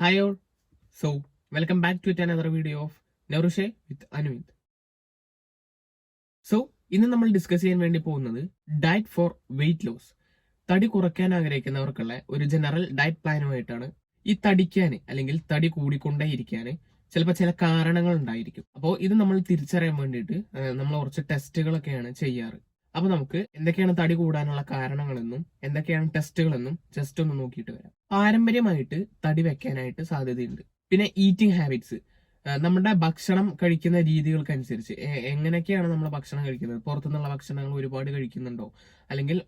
Hi all so welcome back to another video of നെറുഷെ with Anuvind so ഇന്ന് നമ്മൾ discuss ചെയ്യാൻ വേണ്ടി പോകുന്നത് ഡയറ്റ് ഫോർ വെയിറ്റ് ലോസ് തടി കുറയ്ക്കാൻ ആഗ്രഹിക്കുന്നവർക്കുള്ള ഒരു ജനറൽ ഡയറ്റ് പ്ലാനുമായിട്ടാണ് ഈ തടിക്കാൻ അല്ലെങ്കിൽ തടി കൂടിക്കൊണ്ടേ ഇരിക്കാൻ ചിലപ്പോൾ ചില കാരണങ്ങൾ ഉണ്ടായിരിക്കും. അപ്പോൾ ഇത് നമ്മൾ തിരിച്ചറിയാൻ വേണ്ടിയിട്ട് നമ്മൾ കുറച്ച് ടെസ്റ്റുകളൊക്കെയാണ് ചെയ്യാറ്. അപ്പൊ നമുക്ക് എന്തൊക്കെയാണ് തടി കൂടാനുള്ള കാരണങ്ങളെന്നും എന്തൊക്കെയാണ് ടെസ്റ്റുകളെന്നും ജസ്റ്റ് ഒന്ന് നോക്കിയിട്ട് വരാം. പാരമ്പര്യമായിട്ട് തടി വെക്കാനായിട്ട് സാധ്യതയുണ്ട്. പിന്നെ ഈറ്റിംഗ് ഹാബിറ്റ്സ് നമ്മുടെ ഭക്ഷണം കഴിക്കുന്ന രീതികൾക്കനുസരിച്ച് എങ്ങനെയൊക്കെയാണ് നമ്മൾ ഭക്ഷണം കഴിക്കുന്നത്? പുറത്തുനിന്നുള്ള ഭക്ഷണങ്ങൾ ഒരുപാട് കഴിക്കുന്നുണ്ടോ? അല്ലെങ്കിൽ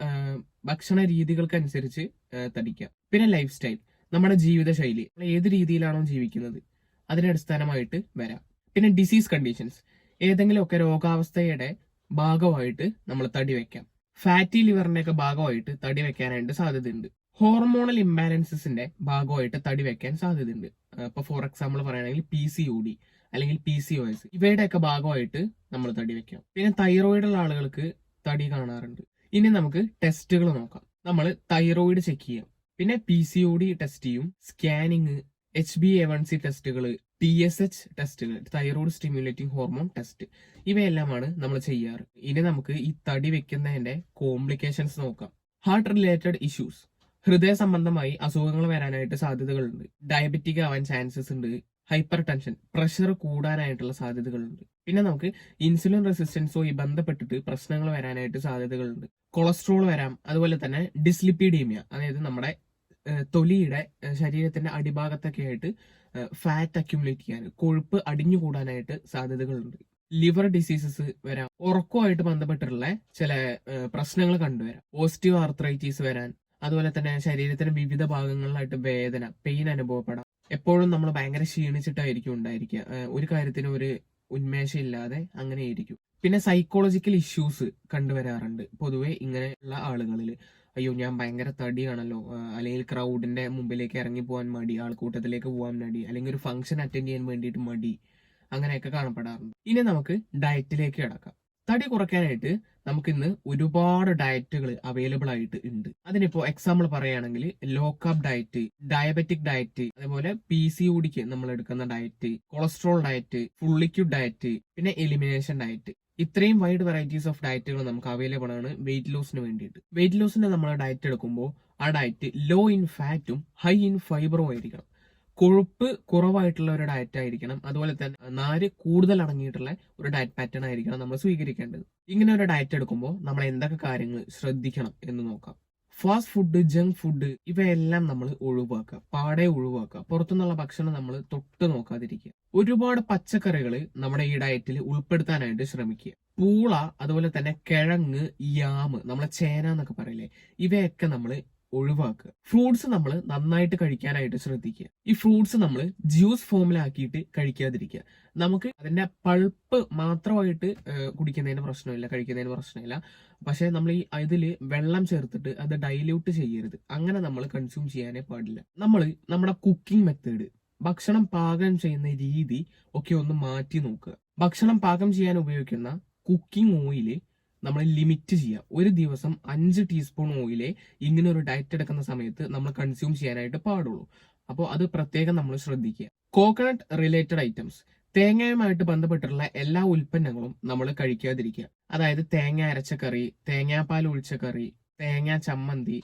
ഭക്ഷണ രീതികൾക്കനുസരിച്ച് തടിക്കാം. പിന്നെ ലൈഫ് സ്റ്റൈൽ നമ്മുടെ ജീവിതശൈലി. ഏത് രീതിയിലാണോ ജീവിക്കുന്നത്? അതിനെ അടിസ്ഥാനമായിട്ട് വരാം. പിന്നെ ഡിസീസ് കണ്ടീഷൻസ് ഏതെങ്കിലുമൊക്കെ രോഗാവസ്ഥയുടെ ഭാഗമായിട്ട് നമ്മൾ തടി വെക്കാം ഫാറ്റി ലിവറിന്റെ ഒക്കെ ഭാഗമായിട്ട് തടി വെക്കാനായിട്ട് സാധ്യതയുണ്ട്. ഹോർമോണൽ ഇംബാലൻസസിന്റെ ഭാഗമായിട്ട് തടി വെക്കാൻ സാധ്യതയുണ്ട്. ഇപ്പൊ ഫോർ എക്സാമ്പിൾ പറയുകയാണെങ്കിൽ പി സി യു ഡി അല്ലെങ്കിൽ പി സി ഒ എസ് ഇവയുടെ ഒക്കെ ഭാഗമായിട്ട് നമ്മൾ തടി വെക്കാം പിന്നെ തൈറോയിഡ് ഉള്ള ആളുകൾക്ക് തടി കാണാറുണ്ട്. ഇനി നമുക്ക് ടെസ്റ്റുകൾ നോക്കാം. നമ്മൾ തൈറോയിഡ് ചെക്ക് ചെയ്യാം. പിന്നെ P C O D test ചെയ്യും. Scanning H B A one C ടെസ്റ്റുകൾ ടി എസ് എച്ച് ടെസ്റ്റുകൾ തൈറോയ്ഡ് സ്റ്റിമുലേറ്റിംഗ് ഹോർമോൺ ടെസ്റ്റ് ഇവയെല്ലാമാണ് നമ്മൾ ചെയ്യാറ്. ഇനി നമുക്ക് ഈ തടി വെക്കുന്നതിന്റെ കോംപ്ലിക്കേഷൻസ് നോക്കാം. ഹാർട്ട് റിലേറ്റഡ് ഇഷ്യൂസ് ഹൃദയ സംബന്ധമായി അസുഖങ്ങൾ വരാനായിട്ട് സാധ്യതകളുണ്ട്. ഡയബറ്റിക് ആവാൻ ചാൻസസ് ഉണ്ട്. ഹൈപ്പർ ടെൻഷൻ പ്രഷർ കൂടാനായിട്ടുള്ള സാധ്യതകളുണ്ട്. പിന്നെ നമുക്ക് ഇൻസുലിൻ റെസിസ്റ്റൻസുമായി ബന്ധപ്പെട്ടിട്ട് പ്രശ്നങ്ങൾ വരാനായിട്ട് സാധ്യതകളുണ്ട്. കൊളസ്ട്രോൾ വരാം അതുപോലെ തന്നെ ഡിസ്ലിപ്പിഡീമിയ അതായത് നമ്മുടെ തൊലിയുടെ ശരീരത്തിന്റെ അടിഭാഗത്തൊക്കെ ആയിട്ട് ഫാറ്റ് അക്യുമുലേറ്റ് ചെയ്യാൻ കൊഴുപ്പ് അടിഞ്ഞു കൂടാനായിട്ട് സാധ്യതകളുണ്ട്. ലിവർ ഡിസീസസ് വരാം ഉറക്കവുമായിട്ട് ബന്ധപ്പെട്ടിട്ടുള്ള ചില പ്രശ്നങ്ങൾ കണ്ടുവരാം. പോസിറ്റീവ് ആർത്രൈറ്റീസ് വരാൻ അതുപോലെ തന്നെ ശരീരത്തിന്റെ വിവിധ ഭാഗങ്ങളിലായിട്ട് വേദന പെയിൻ അനുഭവപ്പെടാം. എപ്പോഴും നമ്മൾ ഭയങ്കര ക്ഷീണിച്ചിട്ടായിരിക്കും ഉണ്ടായിരിക്കുക. ഒരു കാര്യത്തിന് ഒരു ഉന്മേഷമില്ലാതെ അങ്ങനെ ആയിരിക്കും പിന്നെ സൈക്കോളജിക്കൽ ഇഷ്യൂസ് കണ്ടുവരാറുണ്ട് പൊതുവെ ഇങ്ങനെയുള്ള ആളുകളിൽ അയ്യോ ഞാൻ ഭയങ്കര തടിയാണല്ലോ. അല്ലെങ്കിൽ ക്രൗഡിന്റെ മുമ്പിലേക്ക് ഇറങ്ങി പോകാൻ മടി ആൾക്കൂട്ടത്തിലേക്ക് പോകാൻ മടി അല്ലെങ്കിൽ ഒരു ഫംഗ്ഷൻ അറ്റൻഡ് ചെയ്യാൻ വേണ്ടിയിട്ട് മടി അങ്ങനെയൊക്കെ കാണപ്പെടാറുണ്ട്. ഇനി നമുക്ക് ഡയറ്റിലേക്ക് കിടക്കാം. തടി കുറയ്ക്കാനായിട്ട് നമുക്ക് ഇന്ന് ഒരുപാട് ഡയറ്റുകൾ അവൈലബിൾ ആയിട്ട് ഉണ്ട് അതിനിപ്പോ എക്സാമ്പിൾ പറയുകയാണെങ്കിൽ low carb diet diabetic diet അതേപോലെ പി സി ഡിക്ക് നമ്മൾ എടുക്കുന്ന diet cholesterol diet full liquid diet പിന്നെ എലിമിനേഷൻ ഡയറ്റ് ഇത്രയും വൈഡ് വെറൈറ്റീസ് ഓഫ് ഡയറ്റുകൾ നമുക്ക് അവൈലബിൾ ആണ് വെയിറ്റ് ലോസിന് വേണ്ടിയിട്ട്. വെയിറ്റ് ലോസിന് നമ്മൾ ഡയറ്റ് എടുക്കുമ്പോൾ ആ ഡയറ്റ് ലോ ഇൻ ഫാറ്റും ഹൈ ഇൻ ഫൈബറും ആയിരിക്കണം. കൊഴുപ്പ് കുറവായിട്ടുള്ള ഒരു ഡയറ്റ് ആയിരിക്കണം. അതുപോലെ തന്നെ നാര് കൂടുതൽ അടങ്ങിയിട്ടുള്ള ഒരു ഡയറ്റ് പാറ്റേൺ ആയിരിക്കണം നമ്മൾ സ്വീകരിക്കേണ്ടത്. ഇങ്ങനെ ഒരു ഡയറ്റ് എടുക്കുമ്പോൾ നമ്മൾ എന്തൊക്കെ കാര്യങ്ങൾ ശ്രദ്ധിക്കണം എന്ന് നോക്കാം. ഫാസ്റ്റ് ഫുഡ് ജങ്ക് ഫുഡ് ഇവയെല്ലാം നമ്മൾ ഒഴിവാക്കുക. പാടെ ഒഴിവാക്കുക. പുറത്തുനിന്നുള്ള ഭക്ഷണം നമ്മൾ തൊട്ട് നോക്കാതിരിക്കുക. ഒരുപാട് പച്ചക്കറികൾ നമ്മുടെ ഈ ഡയറ്റിൽ ഉൾപ്പെടുത്താനായിട്ട് ശ്രമിക്കുക. പൂള അതുപോലെ തന്നെ കിഴങ്ങ് യാമ് നമ്മളെ ചേന എന്നൊക്കെ പറയില്ലേ ഇവയൊക്കെ നമ്മൾ ഒഴിവാക്കുക. ഫ്രൂട്ട്സ് നമ്മൾ നന്നായിട്ട് കഴിക്കാനായിട്ട് ശ്രദ്ധിക്കുക. ഈ ഫ്രൂട്ട്സ് നമ്മൾ ജ്യൂസ് ഫോമിലാക്കിയിട്ട് കഴിക്കാതിരിക്കുക. നമുക്ക് അതിന്റെ പൾപ്പ് മാത്രമായിട്ട് കുടിക്കുന്നതിന് പ്രശ്നമില്ല കഴിക്കുന്നതിന് പ്രശ്നമില്ല. പക്ഷെ നമ്മൾ ഈ ഇതിൽ വെള്ളം ചേർത്തിട്ട് അത് ഡൈല്യൂട്ട് ചെയ്യരുത്. അങ്ങനെ നമ്മൾ കൺസ്യൂം ചെയ്യാനേ പാടില്ല. നമ്മൾ നമ്മുടെ കുക്കിംഗ് മെത്തേഡ് ഭക്ഷണം പാകം ചെയ്യുന്ന രീതി ഒക്കെ ഒന്ന് മാറ്റി നോക്കുക. ഭക്ഷണം പാകം ചെയ്യാൻ ഉപയോഗിക്കുന്ന കുക്കിംഗ് ഓയിൽ നമ്മൾ ലിമിറ്റ് ചെയ്യുക. ഒരു ദിവസം അഞ്ച് ടീസ്പൂൺ ഓയിലേ ഇങ്ങനെ ഒരു ഡയറ്റ് എടുക്കുന്ന സമയത്ത് നമ്മൾ കൺസ്യൂം ചെയ്യാനായിട്ട് പാടുള്ളൂ. അപ്പോൾ അത് പ്രത്യേകം നമ്മൾ ശ്രദ്ധിക്കുക. കോക്കനട്ട് റിലേറ്റഡ് ഐറ്റംസ് തേങ്ങയുമായിട്ട് ബന്ധപ്പെട്ടിട്ടുള്ള എല്ലാ ഉൽപ്പന്നങ്ങളും നമ്മൾ കഴിക്കാതിരിക്കുക. അതായത് തേങ്ങ അരച്ച കറി തേങ്ങാപ്പാൽ ഒഴിച്ച കറി തേങ്ങ ചമ്മന്തി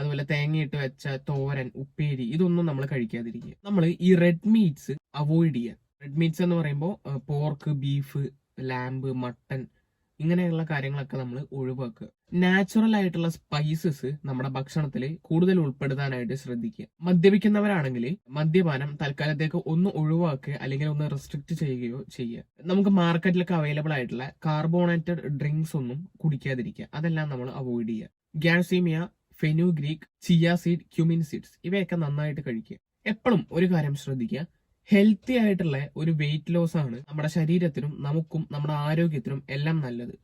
അതുപോലെ തേങ്ങയിട്ട് വെച്ച തോരൻ ഉപ്പേരി ഇതൊന്നും നമ്മൾ കഴിക്കാതിരിക്കുക. നമ്മൾ ഈ റെഡ് മീറ്റ്സ് അവോയ്ഡ് ചെയ്യുക. റെഡ് മീറ്റ്സ് എന്ന് പറയുമ്പോൾ പോർക്ക് ബീഫ് ലാമ്പ് മട്ടൺ ഇങ്ങനെയുള്ള കാര്യങ്ങളൊക്കെ നമ്മൾ ഒഴിവാക്കുക. നാച്ചുറൽ ആയിട്ടുള്ള സ്പൈസസ് നമ്മുടെ ഭക്ഷണത്തിൽ കൂടുതൽ ഉൾപ്പെടുത്താനായിട്ട് ശ്രദ്ധിക്കുക. മദ്യപിക്കുന്നവരാണെങ്കിൽ മദ്യപാനം തൽക്കാലത്തേക്ക് ഒന്ന് ഒഴിവാക്കുക അല്ലെങ്കിൽ ഒന്ന് റെസ്ട്രിക്ട് ചെയ്യുകയോ ചെയ്യുക. നമുക്ക് മാർക്കറ്റിലൊക്കെ അവൈലബിൾ ആയിട്ടുള്ള കാർബോണേറ്റഡ് ഡ്രിങ്ക്സ് ഒന്നും കുടിക്കാതിരിക്കുക. അതെല്ലാം നമ്മൾ അവോയ്ഡ് ചെയ്യുക. ഗ്യാസീമിയ fenugreek chia seed cumin seeds ഇവയൊക്കെ നന്നായിട്ട് കഴിക്കുക. എപ്പോഴും ഒരു കാര്യം ശ്രദ്ധിക്കുക. ഹെൽത്തി ആയിട്ടുള്ള ഒരു വെയിറ്റ് ലോസ് ആണ് നമ്മുടെ ശരീരത്തിനും നമുക്കും നമ്മുടെ ആരോഗ്യത്തിനും എല്ലാം നല്ലത്.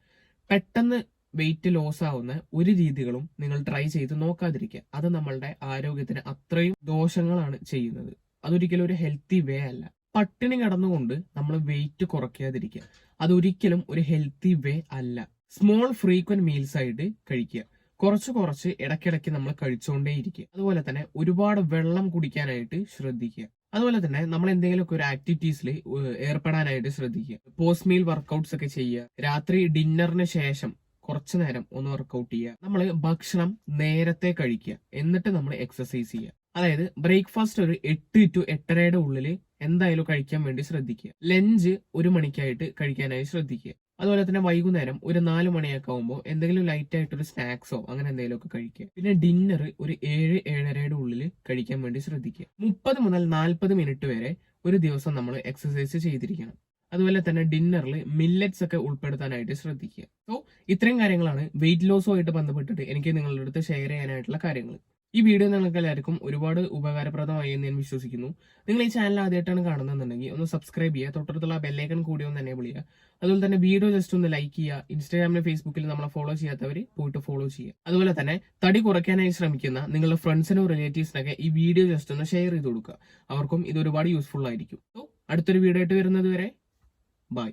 പെട്ടെന്ന് വെയിറ്റ് ലോസ് ആവുന്ന ഒരു രീതികളും നിങ്ങൾ ട്രൈ ചെയ്ത് നോക്കാതിരിക്കുക. അത് നമ്മളുടെ ആരോഗ്യത്തിന് അത്രയും ദോഷങ്ങളാണ് ചെയ്യുന്നത്. അതൊരിക്കലും ഒരു ഹെൽത്തി വേ അല്ല. പട്ടിണി കടന്നുകൊണ്ട് നമ്മൾ വെയിറ്റ് കുറയ്ക്കാതിരിക്കുക. അതൊരിക്കലും ഒരു ഹെൽത്തി വേ അല്ല. സ്മോൾ ഫ്രീക്വന്റ് മീൽസ് ആയിട്ട് കഴിക്കുക. കുറച്ച് കുറച്ച് ഇടയ്ക്കിടയ്ക്ക് നമ്മൾ കഴിച്ചുകൊണ്ടേയിരിക്കുക അതുപോലെ തന്നെ ഒരുപാട് വെള്ളം കുടിക്കാനായിട്ട് ശ്രദ്ധിക്കുക. അതുപോലെ തന്നെ നമ്മൾ എന്തെങ്കിലുമൊക്കെ ഒരു ആക്ടിവിറ്റീസിൽ ഏർപ്പെടാനായിട്ട് ശ്രദ്ധിക്കുക. പോസ്റ്റ് മീൽ വർക്കൗട്ട്സ് ഒക്കെ ചെയ്യുക. രാത്രി ഡിന്നറിന് ശേഷം കുറച്ചു നേരം ഒന്ന് വർക്കൗട്ട് ചെയ്യുക. നമ്മൾ ഭക്ഷണം നേരത്തെ കഴിക്കുക. എന്നിട്ട് നമ്മൾ എക്സസൈസ് ചെയ്യുക. അതായത് ബ്രേക്ക്ഫാസ്റ്റ് ഒരു എട്ട് ടു എട്ടരയുടെ ഉള്ളിൽ എന്തായാലും കഴിക്കാൻ വേണ്ടി ശ്രദ്ധിക്കുക. ലഞ്ച് ഒരു മണിക്കായിട്ട് കഴിക്കാനായി ശ്രദ്ധിക്കുക. അതുപോലെ തന്നെ വൈകുന്നേരം ഒരു നാല് മണിയൊക്കെ ആകുമ്പോൾ എന്തെങ്കിലും ലൈറ്റ് ആയിട്ട് ഒരു സ്നാക്സോ അങ്ങനെ എന്തെങ്കിലും ഒക്കെ കഴിക്കുക. പിന്നെ ഡിന്നർ ഒരു ഏഴ് ഏഴരയുടെ ഉള്ളിൽ കഴിക്കാൻ വേണ്ടി ശ്രദ്ധിക്കുക. മുപ്പത് മുതൽ നാൽപ്പത് മിനിറ്റ് വരെ ഒരു ദിവസം നമ്മൾ എക്സസൈസ് ചെയ്തിരിക്കണം. അതുപോലെ തന്നെ ഡിന്നറിൽ മില്ലറ്റ്സ് ഒക്കെ ഉൾപ്പെടുത്താനായിട്ട് ശ്രദ്ധിക്കുക. സോ ഇത്രയും കാര്യങ്ങളാണ് വെയിറ്റ് ലോസുമായിട്ട് ബന്ധപ്പെട്ടിട്ട് എനിക്ക് നിങ്ങളുടെ അടുത്ത് ഷെയർ ചെയ്യാനായിട്ടുള്ള കാര്യങ്ങൾ. ഈ വീഡിയോ നിങ്ങൾക്ക് എല്ലാവർക്കും ഒരുപാട് ഉപകാരപ്രദമായി എന്ന് ഞാൻ വിശ്വസിക്കുന്നു. നിങ്ങൾ ഈ ചാനൽ ആദ്യമായിട്ടാണ് കാണുന്നതെന്നുണ്ടെങ്കിൽ ഒന്ന് സബ്സ്ക്രൈബ് ചെയ്യുക തൊട്ടടുത്തുള്ള ബെല്ലൈക്കൺ കൂടി ഒന്ന് എനേബിൾ ചെയ്യുക. അതുപോലെ തന്നെ വീഡിയോ ജസ്റ്റ് ഒന്ന് ലൈക്ക് ചെയ്യുക. ഇൻസ്റ്റാഗ്രാമിലും ഫേസ്ബുക്കിലും നമ്മളെ ഫോളോ ചെയ്യാത്തവർ പോയിട്ട് ഫോളോ ചെയ്യുക. അതുപോലെ തന്നെ തടി കുറയ്ക്കാനായി ശ്രമിക്കുന്ന നിങ്ങളുടെ ഫ്രണ്ട്സിനും റിലേറ്റീവ്സിനൊക്കെ ഈ വീഡിയോ ജസ്റ്റ് ഒന്ന് ഷെയർ ചെയ്ത് കൊടുക്കുക. അവർക്കും ഇത് ഒരുപാട് യൂസ്ഫുൾ ആയിരിക്കും. അടുത്തൊരു വീഡിയോ ആയിട്ട് വരുന്നത് വരെ ബൈ